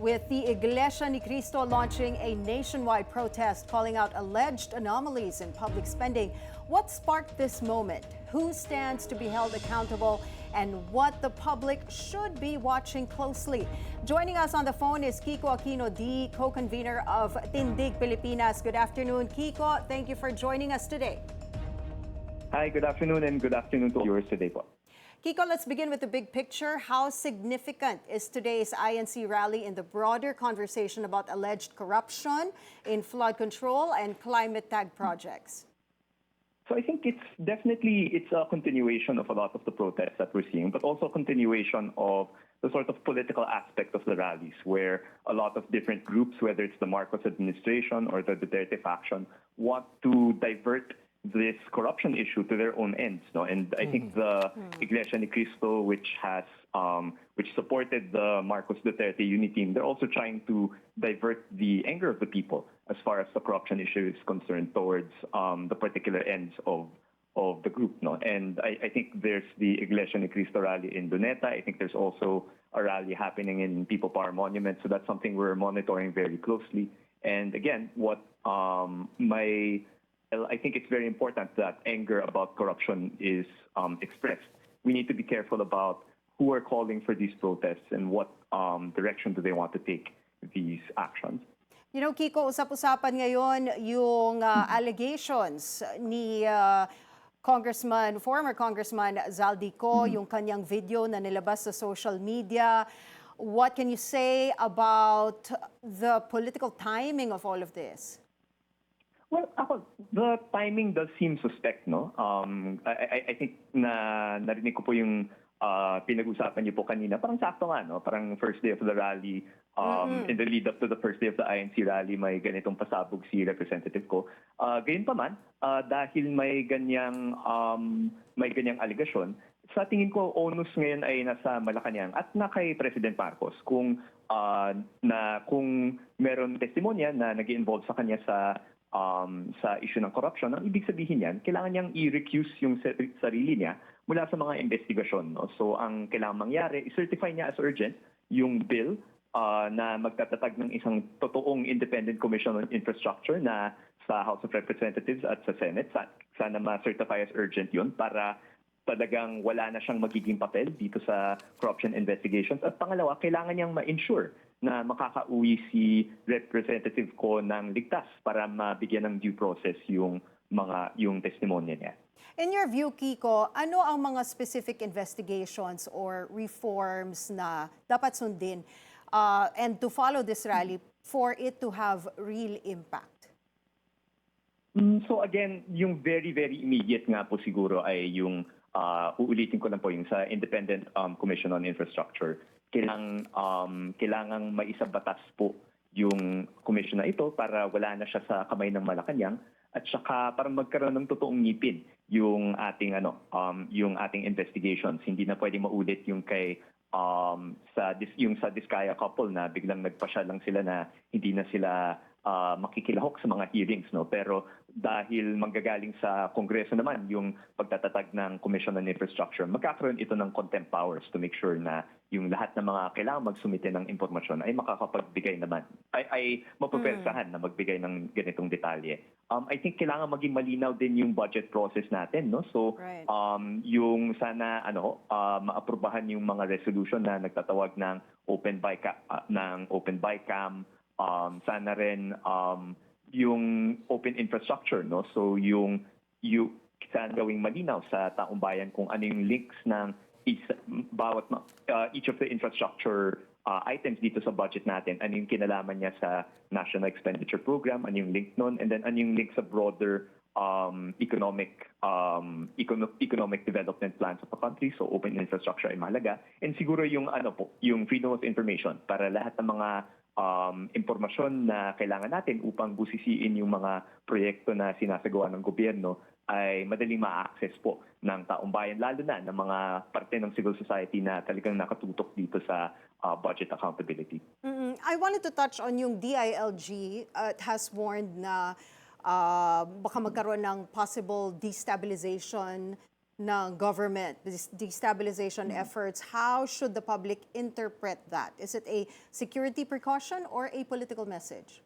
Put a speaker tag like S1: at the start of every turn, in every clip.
S1: with the Iglesia ni Cristo launching a nationwide protest calling out alleged anomalies in public spending. What sparked this moment? Who stands to be held accountable? And what the public should be watching closely. Joining us on the phone is Kiko Aquino D, co-convener of Tindig Pilipinas. Good afternoon, Kiko. Thank you for joining us today.
S2: Hi, good afternoon and good afternoon to viewers today po.
S1: Kiko, let's begin with the big picture. How significant is today's INC rally in the broader conversation about alleged corruption in flood control and climate tag projects?
S2: So I think it's definitely it's a continuation of a lot of the protests that we're seeing, but also a continuation of the sort of political aspect of the rallies, where a lot of different groups, whether it's the Marcos administration or the Duterte faction, want to divert this corruption issue to their own ends. No? And I think the Iglesia ni Cristo, which has um, which supported the Marcos Duterte unity team, they're also trying to divert the anger of the people as far as the corruption issue is concerned towards um, the particular ends of of the group. No? And I, I think there's the Iglesia ni Cristo rally in Luneta. I think there's also a rally happening in People Power Monument. So that's something we're monitoring very closely. And again, what um, my well, I think it's very important that anger about corruption is um, expressed. We need to be careful about who are calling for these protests and what um, direction do they want to take these actions.
S1: You know, Kiko, usap-usapan ngayon yung uh, allegations ni uh, Congressman, former Congressman Zaldico, yung kanyang video na nilabas sa social media. What can you say about the political timing of all of this?
S2: Well, ako, the timing does seem suspect, no? Um, I, I, I think na narinig ko po yung uh, pinag-usapan niyo po kanina. Parang sakto nga, no? Parang first day of the rally, um, in the lead up to the first day of the INC rally, may ganitong pasabog si representative ko. Uh, gayon pa man, uh, dahil may ganyang, um, may ganyang aligasyon, sa tingin ko, onus ngayon ay nasa Malacanang at na kay President Marcos kung uh, na kung meron testimonya na nag involve sa kanya sa um, sa issue ng corruption, ang ibig sabihin yan, kailangan niyang i-recuse yung sa- sarili niya mula sa mga investigasyon. No? So ang kailangan mangyari, i-certify niya as urgent yung bill uh, na magtatatag ng isang totoong independent commission on infrastructure na sa House of Representatives at sa Senate. Sa- Sana ma-certify as urgent yun para talagang wala na siyang magiging papel dito sa corruption investigations. At pangalawa, kailangan niyang ma-ensure na makakauwi si representative ko ng ligtas para mabigyan ng due process yung mga yung testimonya niya.
S1: In your view, Kiko, ano ang mga specific investigations or reforms na dapat sundin uh, and to follow this rally for it to have real impact?
S2: Mm, So again, yung very, very immediate nga po siguro ay yung, uh, uulitin ko lang po yung sa Independent um, Commission on Infrastructure. Kailang, um, kailangang maisabatas po yung commission na ito para wala na siya sa kamay ng Malacanang at saka para magkaroon ng totoong ngipin yung ating ano um, yung ating investigations. Hindi na pwedeng maulit yung kay um, sa yung sa Diskaya couple na biglang nagpasya lang sila na hindi na sila ah, makikilahok sa mga hearings no? Pero dahil manggagaling sa kongreso naman yung pagtatatag ng Commission on Infrastructure magkakaroon ito ng contempt powers to make sure na yung lahat ng mga kailangan magsumite ng impormasyon ay makakapagbigay naman ay ay mapupersahan na magbigay ng ganitong detalye. Um I think kailangan maging malinaw din yung budget process natin no? So
S1: Right.
S2: um, yung sana ano uh, maaprubahan yung mga resolution na nagtatawag ng open by ca- ah, ng open by cam um, sana rin um, yung open infrastructure no so yung you sana gawing malinaw sa taong bayan kung ano yung links ng isa, bawat uh, each of the infrastructure uh, items dito sa budget natin ano yung kinalaman niya sa national expenditure program ano yung link nun and then ano yung link sa broader um, economic um, econo- economic development plans of the country. So open infrastructure ay mahalaga. And siguro yung ano po, yung freedom of information para lahat ng mga um, impormasyon na kailangan natin upang busisiin yung mga proyekto na sinasagawa ng gobyerno ay madaling ma-access po ng taong bayan, lalo na ng mga parte ng civil society na talagang nakatutok dito sa uh, budget accountability.
S1: Mm, I wanted to touch on yung DILG. Uh, it has warned na uh, baka magkaroon ng possible destabilization ng government, destabilization efforts. How should the public interpret that? Is it a security precaution or a political message?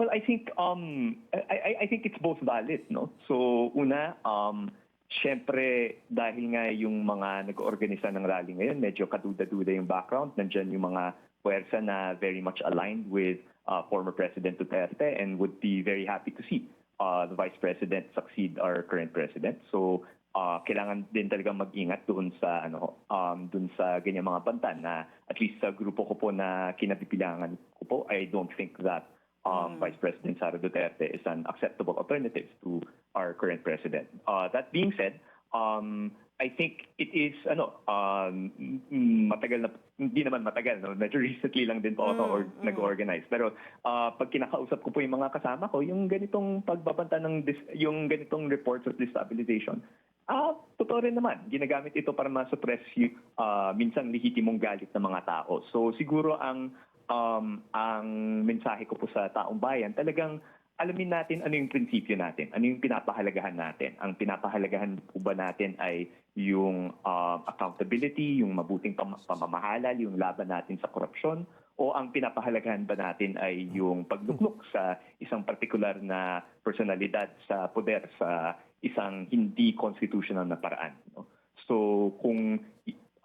S2: Well, I think um I, I- I think it's both valid, no? So una, um syempre dahil nga yung mga nag-organisa ng rally ngayon, medyo kaduda-duda yung background, nandiyan yung mga puwersa na very much aligned with uh, former President Duterte and would be very happy to see uh, the Vice President succeed our current President. So uh, kailangan din talaga mag-ingat doon sa ano um doon sa ganyan mga banta na at least sa grupo ko po na kinabibilangan ko po I don't think that um, Vice President Sara Duterte is an acceptable alternative to our current president. Uh, that being said, um, I think it is ano um, mm, matagal na hindi naman matagal no medyo recently lang din po ako or, nag-organize pero uh, pag kinakausap ko po yung mga kasama ko yung ganitong pagbabanta ng dis- yung ganitong reports of destabilization Ah, totoo rin naman. Ginagamit ito para ma-suppress yung ah, minsan lehitimong galit ng mga tao. So siguro ang um, ang mensahe ko po sa taong bayan, talagang alamin natin ano yung prinsipyo natin, ano yung pinapahalagahan natin. Ang pinapahalagahan po ba natin ay yung um, accountability, yung mabuting pam- pamamahala, yung laban natin sa korupsyon, o ang pinapahalagahan ba natin ay yung pagluklok sa isang partikular na personalidad sa poder sa isang hindi constitutional na paraan. No? So kung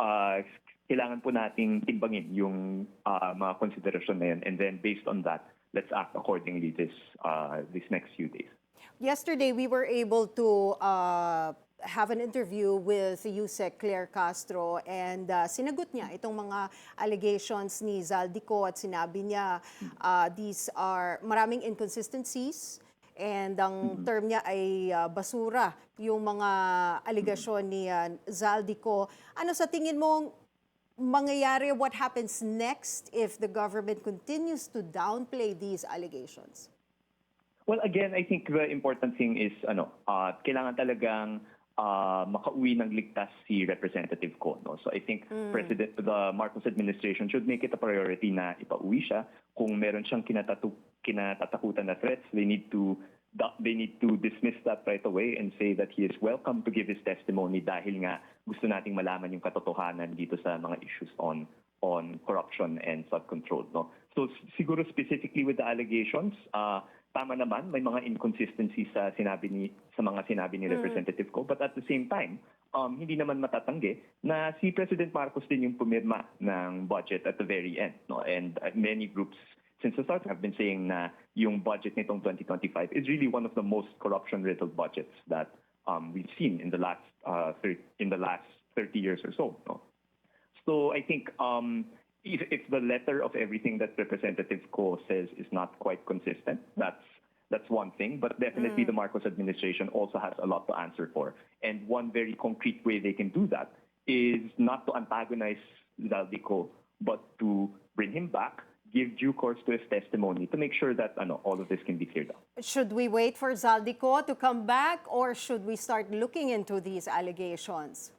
S2: uh, kailangan po nating timbangin yung uh, mga konsiderasyon na yun and then based on that, let's act accordingly this uh, this next few days.
S1: Yesterday, we were able to uh, have an interview with Yusek Claire Castro and uh, sinagot niya itong mga allegations ni Zaldico at sinabi niya uh, these are maraming inconsistencies and ang term niya ay uh, basura yung mga allegation ni uh, Zaldico. Ano sa tingin mo mangyayari, what happens next if the government continues to downplay these allegations?
S2: Well, again, I think the important thing is ano, uh, kailangan talagang uh, makauwi ng ligtas si Representative Ko. No? So I think President the Marcos administration should make it a priority na ipauwi siya. Kung meron siyang kinatatu kinatatakutan na threats, they need to they need to dismiss that right away and say that he is welcome to give his testimony dahil nga gusto nating malaman yung katotohanan dito sa mga issues on on corruption and flood control. No? So siguro specifically with the allegations, uh, tama naman, may mga inconsistencies sa sinabi ni sa mga sinabi ni Representative ko, but at the same time, um, hindi naman matatanggi na si President Marcos din yung pumirma ng budget at the very end. No? And uh, many groups since the start have been saying na yung budget nitong 2025 is really one of the most corruption-riddled budgets that um, we've seen in the last uh, thir- in the last 30 years or so. No? So I think um, if, if the letter of everything that Representative Ko says is not quite consistent, that's that's one thing. But definitely the Marcos administration also has a lot to answer for. And one very concrete way they can do that is not to antagonize Zaldico, but to bring him back, give due course to his testimony to make sure that ano, all of this can be cleared up.
S1: Should we wait for Zaldico to come back or should we start looking into these allegations?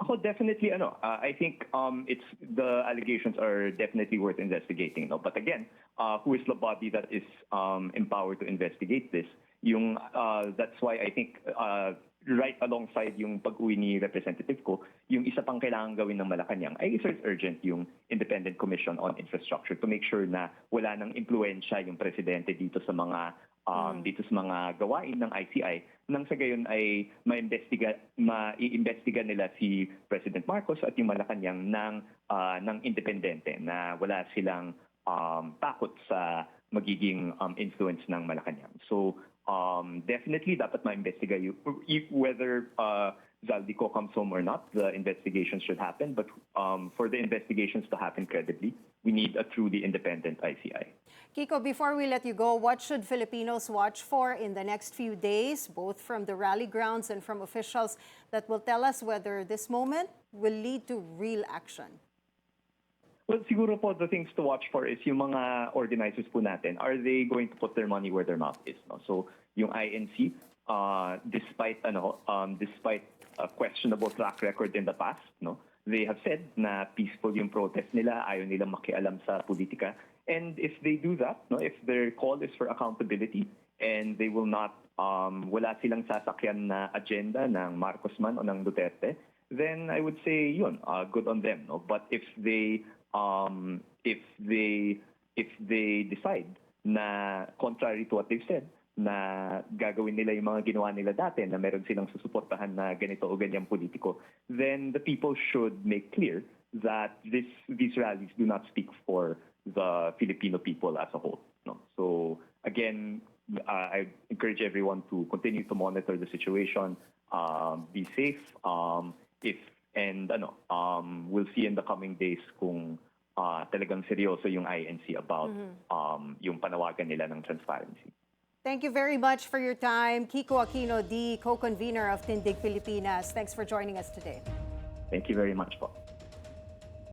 S2: Ako definitely ano, uh, I think um, it's the allegations are definitely worth investigating. No? But again, uh, who is the body that is um, empowered to investigate this? Yung uh, that's why I think uh, right alongside yung pag-uwi ni representative ko, yung isa pang kailangan gawin ng Malacanang ay isa urgent yung Independent Commission on Infrastructure to make sure na wala nang impluensya yung presidente dito sa mga um, dito sa mga gawain ng ICI nang sa gayon ay maimbestiga maiimbestiga nila si President Marcos at yung Malacanang ng ah, ng independente na wala silang um, takot sa magiging um, influence ng Malacanang. So um, definitely dapat if- whether uh, Zaldico comes home or not, the investigations should happen. But um, for the investigations to happen credibly, we need a truly independent ICI.
S1: Kiko, before we let you go, what should Filipinos watch for in the next few days, both from the rally grounds and from officials that will tell us whether this moment will lead to real action?
S2: Well, siguro po the things to watch for is yung mga organizers po natin. Are they going to put their money where their mouth is? No? So yung INC, uh, despite ano, um, despite a questionable track record in the past, no, they have said na peaceful yung protest nila, ayaw nilang makialam sa politika. And if they do that, no, if their call is for accountability and they will not, um, wala silang sasakyan na agenda ng Marcos man o ng Duterte, then I would say yun, uh, good on them. No? But if they, um, if they, if they decide na contrary to what they've said, na gagawin nila yung mga ginawa nila dati, na meron silang susuportahan na ganito o ganyang politiko, then the people should make clear that this, these rallies do not speak for the Filipino people as a whole. No? So again, uh, I encourage everyone to continue to monitor the situation, um, be safe, um, if and ano, um, we'll see in the coming days kung uh, talagang seryoso yung INC about um, yung panawagan nila ng transparency.
S1: Thank you very much for your time. Kiko Aquino, the co-convener of Tindig Pilipinas. Thanks for joining us today.
S2: Thank you very much po.